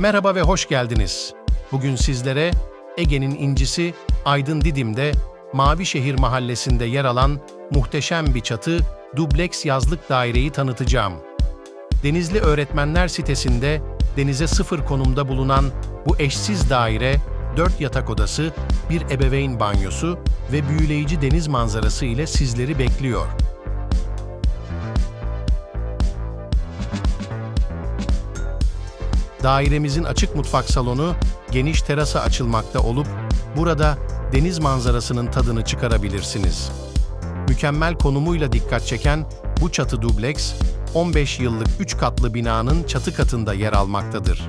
Merhaba ve hoş geldiniz. Bugün sizlere Ege'nin incisi Aydın Didim'de Mavişehir mahallesinde yer alan muhteşem bir çatı dubleks yazlık daireyi tanıtacağım. Denizli Öğretmenler sitesinde denize sıfır konumda bulunan bu eşsiz daire 4 yatak odası, bir ebeveyn banyosu ve büyüleyici deniz manzarası ile sizleri bekliyor. Dairemizin açık mutfak salonu geniş terasa açılmakta olup burada deniz manzarasının tadını çıkarabilirsiniz. Mükemmel konumuyla dikkat çeken bu çatı dubleks 15 yıllık 3 katlı binanın çatı katında yer almaktadır.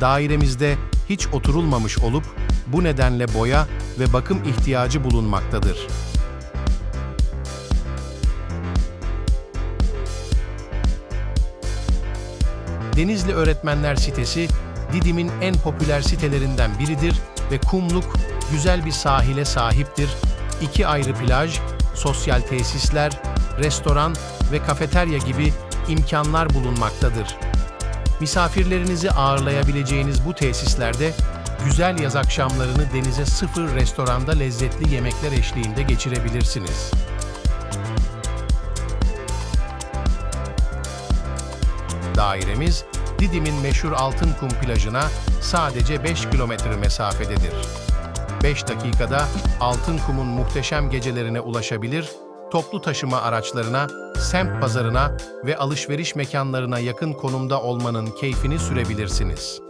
Dairemizde hiç oturulmamış olup bu nedenle boya ve bakım ihtiyacı bulunmaktadır. Denizli Öğretmenler sitesi Didim'in en popüler sitelerinden biridir ve kumluk güzel bir sahile sahiptir. İki ayrı plaj, sosyal tesisler, restoran ve kafeterya gibi imkanlar bulunmaktadır. Misafirlerinizi ağırlayabileceğiniz bu tesislerde güzel yaz akşamlarını denize sıfır restoranda lezzetli yemekler eşliğinde geçirebilirsiniz. Dairemiz Didim'in meşhur Altın Kum plajına sadece 5 kilometre mesafededir. 5 dakikada Altın Kum'un muhteşem gecelerine ulaşabilir, toplu taşıma araçlarına, semt pazarına ve alışveriş mekanlarına yakın konumda olmanın keyfini sürebilirsiniz.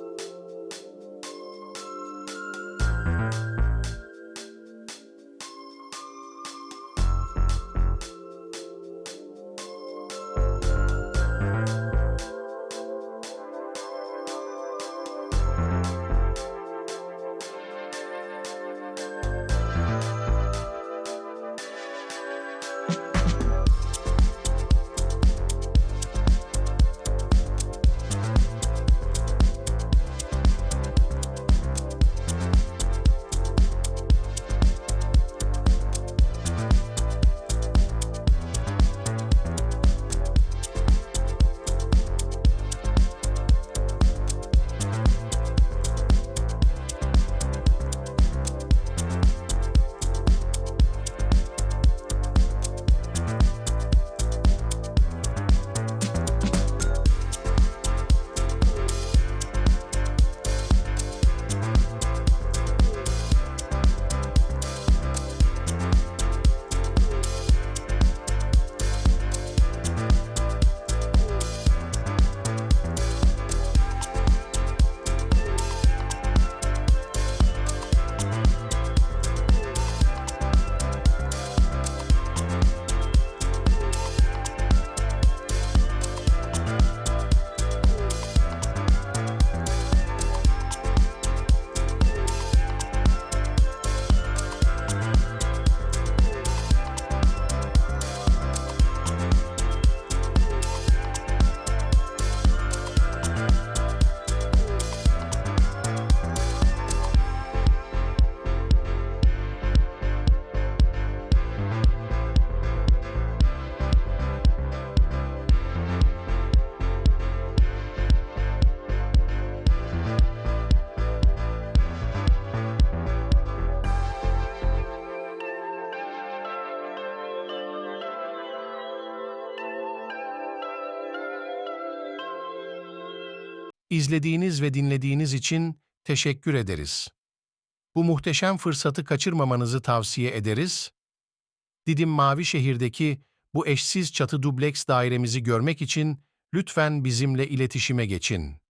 İzlediğiniz ve dinlediğiniz için teşekkür ederiz. Bu muhteşem fırsatı kaçırmamanızı tavsiye ederiz. Didim Mavişehir'deki bu eşsiz çatı dubleks dairemizi görmek için lütfen bizimle iletişime geçin.